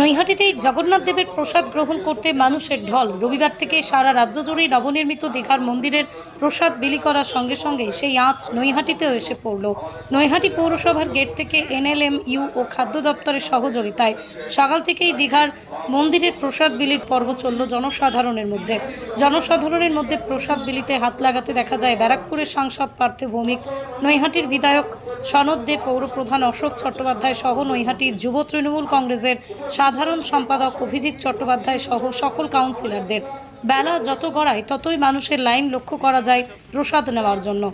নৈহাটিতেই জগন্নাথ দেবের প্রসাদ গ্রহণ করতে মানুষের ঢল। রবিবার থেকে সারা রাজ্য জুড়েই নবনির্মিত দীঘার মন্দিরের প্রসাদ বিলি করার সঙ্গে সঙ্গে সেই আঁচ নৈহাটিতেও এসে পড়ল। নৈহাটি পৌরসভার গেট থেকে এনএলএম ইউ ও খাদ্য দপ্তরের সহযোগিতায় সকাল থেকেই দীঘার মন্দিরের প্রসাদ বিলির পর্ব চলল জনসাধারণের মধ্যে। জনসাধারণের মধ্যে প্রসাদ বিলিতে হাত লাগাতে দেখা যায় ব্যারাকপুরের সাংসদ পার্থ ভৌমিক, নৈহাটির বিধায়ক সনদ দে, পৌরপ্রধান অশোক চট্টোপাধ্যায় সহ নৈহাটি যুব তৃণমূল কংগ্রেসের সাধারণ সম্পাদক অভিজিৎ চট্টোপাধ্যায় সহ সকল কাউন্সিলরদের। বেলা যত গড়ায়, ততই মানুষের লাইন লক্ষ্য করা যায় প্রসাদ নেওয়ার জন্য।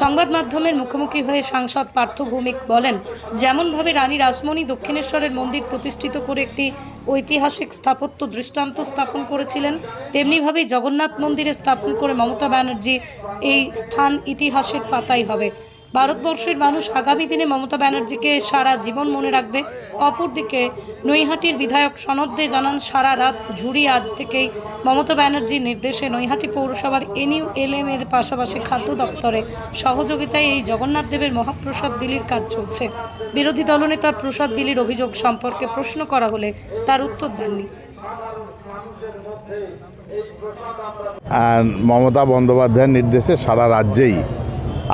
সংবাদ মাধ্যমের মুখোমুখি হয়ে সাংসদ পার্থ ভৌমিক বলেন, যেমনভাবে রানী রাসমণি দক্ষিণেশ্বরের মন্দির প্রতিষ্ঠিত করে একটি ঐতিহাসিক স্থাপত্য দৃষ্টান্ত স্থাপন করেছিলেন, তেমনিভাবেই জগন্নাথ মন্দিরে স্থাপন করে মমতা ব্যানার্জি এই স্থান ইতিহাসের পাতাই হবে। ভারতবর্ষের মানুষ আগামী দিনে মমতা ব্যানার্জিকে সারা জীবন মনে রাখবে। অপরদিকে নৈহাটির বিধায়ক সনদ দে জানান, সারা রাত ঝুড়ি আজ থেকেই মমতা ব্যানার্জির নির্দেশে নৈহাটি পৌরসভার এনইউ এলএম এর পাশাপাশি খাদ্য দপ্তরে সহযোগিতায় এই জগন্নাথ দেবের মহাপ্রসাদ বিলির কাজ চলছে। বিরোধী দলনেতা প্রসাদ বিলির অভিযোগ সম্পর্কে প্রশ্ন করা হলে তার উত্তর দেননি। আর মমতা বন্দ্যোপাধ্যায়ের নির্দেশে সারা রাজ্যেই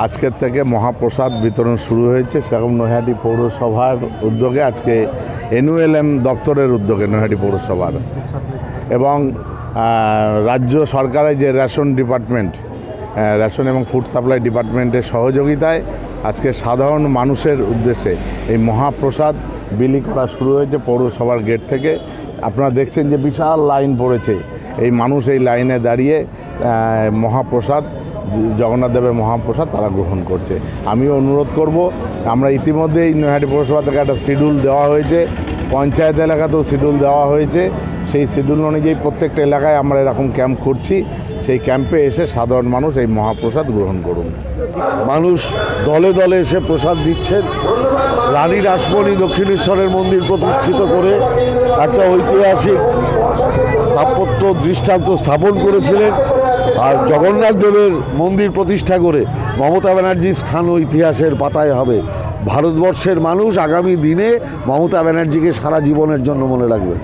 আজকের থেকে মহাপ্রসাদ বিতরণ শুরু হয়েছে। সেরকম নৈহাটি পৌরসভার উদ্যোগে আজকে এনউএলএম দপ্তরের উদ্যোগে নৈহাটি পৌরসভার। এবং রাজ্য সরকারের যে রেশন ডিপার্টমেন্ট রেশন এবং ফুড সাপ্লাই ডিপার্টমেন্টের সহযোগিতায় আজকে সাধারণ মানুষের উদ্দেশ্যে এই মহাপ্রসাদ বিলি করা শুরু হয়েছে পৌরসভার গেট থেকে। আপনারা দেখছেন যে বিশাল লাইন পড়েছে। এই মানুষ এই লাইনে দাঁড়িয়ে মহাপ্রসাদ জগন্নাথ দেবের মহাপ্রসাদ তারা গ্রহণ করছে। আমিও অনুরোধ করব, আমরা ইতিমধ্যেই নৈহাটি পৌরসভা থেকে একটা শিডিউল দেওয়া হয়েছে, পঞ্চায়েত এলাকাতেও শিডিউল দেওয়া হয়েছে। সেই শিডিউল অনুযায়ী প্রত্যেকটা এলাকায় আমরা এরকম ক্যাম্প করছি। সেই ক্যাম্পে এসে সাধারণ মানুষ এই মহাপ্রসাদ গ্রহণ করুন। মানুষ দলে দলে এসে প্রসাদ দিচ্ছেন। রানী রাসমণি দক্ষিণেশ্বরের মন্দির প্রতিষ্ঠিত করে একটা ঐতিহাসিক স্থাপত্য দৃষ্টান্ত স্থাপন করেছিলেন। আর জগন্নাথ দেবের মন্দির প্রতিষ্ঠা করে মমতা ব্যানার্জির স্থান ইতিহাসের পাতায় হবে। ভারতবর্ষের মানুষ আগামী দিনে মমতা ব্যানার্জিকে সারা জীবনের জন্য মনে রাখবে।